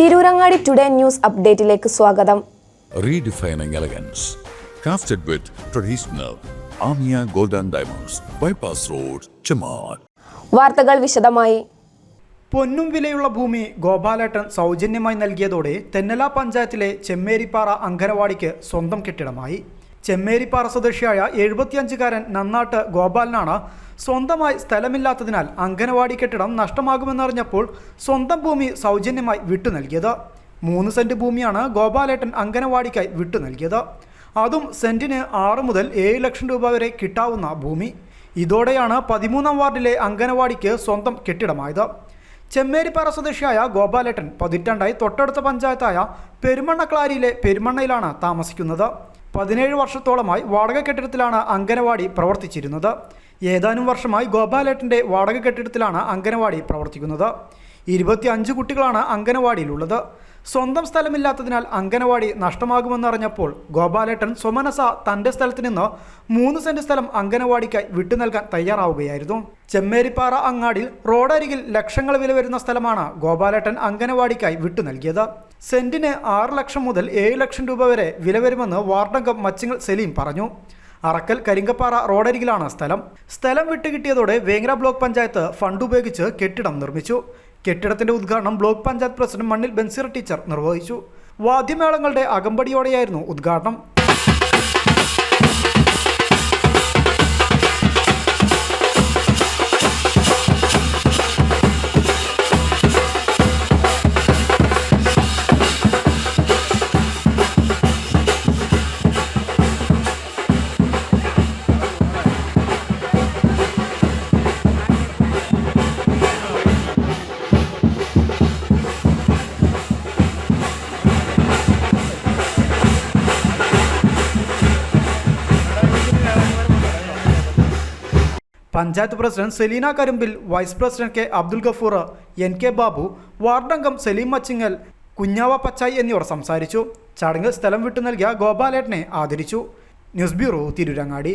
Tirurangadi today news അപ്ഡേറ്റിലേക്ക് സ്വാഗതം. Redefining elegance crafted with traditional Aamiya golden diamonds bypass road ചമാർ വാർത്തകൾ വിശദമായി. പൊന്നും വിലയുള്ള ഭൂമി ഗോപാലേട്ടൻ സൗജന്യമായി നൽകിയതോടെ തെന്നല പഞ്ചായത്തിലെ ചെമ്മേരിപ്പാറ അങ്കനവാടിക്ക് സ്വന്തം കെട്ടിടമായി. ചെമ്മേരിപ്പാറ സ്വദേശിയായ എഴുപത്തിയഞ്ചുകാരൻ നന്നാട്ട് ഗോപാലിനാണ് സ്വന്തമായി സ്ഥലമില്ലാത്തതിനാൽ അംഗനവാടി കെട്ടിടം നഷ്ടമാകുമെന്നറിഞ്ഞപ്പോൾ സ്വന്തം ഭൂമി സൗജന്യമായി വിട്ടു നൽകിയത്. മൂന്ന് സെന്റ് ഭൂമിയാണ് ഗോപാലേട്ടൻ അംഗനവാടിക്കായി വിട്ടു നൽകിയത്. അതും സെന്റിന് ആറ് മുതൽ ഏഴ് ലക്ഷം രൂപ വരെ കിട്ടാവുന്ന ഭൂമി. ഇതോടെയാണ് പതിമൂന്നാം വാർഡിലെ അംഗനവാടിക്ക് സ്വന്തം കെട്ടിടമായത്. ചെമ്മേരിപ്പാറ സ്വദേശിയായ ഗോപാലേട്ടൻ പതിറ്റാണ്ടായി തൊട്ടടുത്ത പഞ്ചായത്തായ പെരുമണ്ണക്ലാരിയിലെ പെരുമണ്ണയിലാണ് താമസിക്കുന്നത്. പതിനേഴ് വർഷത്തോളമായി വാടക കെട്ടിടത്തിലാണ് അങ്കനവാടി പ്രവർത്തിച്ചിരുന്നത്. ഏതാനും വർഷമായി ഗോപാലേട്ടന്റെ വാടക കെട്ടിടത്തിലാണ് അങ്കനവാടി പ്രവർത്തിക്കുന്നത്. ഇരുപത്തി അഞ്ച് കുട്ടികളാണ് അങ്കനവാടിയിലുള്ളത് സ്വന്തം സ്ഥലമില്ലാത്തതിനാൽ അങ്കനവാടി നഷ്ടമാകുമെന്നറിഞ്ഞപ്പോൾ ഗോപാലേട്ടൻ സ്വമനസ തന്റെ സ്ഥലത്ത് നിന്ന് മൂന്ന് സെന്റ് സ്ഥലം അങ്കനവാടിക്കായി വിട്ടു നൽകാൻ തയ്യാറാവുകയായിരുന്നു. ചെമ്മേരിപ്പാറ അങ്ങാടിയിൽ റോഡരികിൽ ലക്ഷങ്ങൾ വില വരുന്ന സ്ഥലമാണ് ഗോപാലേട്ടൻ അങ്കനവാടിക്കായി വിട്ടു നൽകിയത്. സെന്റിന് ആറ് ലക്ഷം മുതൽ ഏഴ് ലക്ഷം രൂപ വരെ വില വരുമെന്ന് വാർഡംഗം മച്ചിങ്ങൽ സലീം പറഞ്ഞു. അറക്കൽ കരിങ്കപ്പാറ റോഡരികിലാണ് സ്ഥലം. സ്ഥലം വിട്ടുകിട്ടിയതോടെ വേങ്ങര ബ്ലോക്ക് പഞ്ചായത്ത് ഫണ്ട് ഉപയോഗിച്ച് കെട്ടിടം നിർമ്മിച്ചു. കെട്ടിടത്തിന്റെ ഉദ്ഘാടനം ബ്ലോക്ക് പഞ്ചായത്ത് പ്രസിഡന്റ് മണ്ണിൽ ബൻസീർ ടീച്ചർ നിർവഹിച്ചു. വാദ്യമേളങ്ങളുടെ അകമ്പടിയോടെയായിരുന്നു ഉദ്ഘാടനം. Panchayat president Seleena Karumbil vice president K Abdul Gafoor N K Babu വാർഡംഗം Saleem Machingal കുഞ്ഞാവ പച്ചായി എന്നിവർ സംസാരിച്ചു. ചടങ്ങ് സ്ഥലം വിട്ടു നൽകിയ ഗോപാലേട്ടനെ ആദരിച്ചു. News bureau Tirurangadi.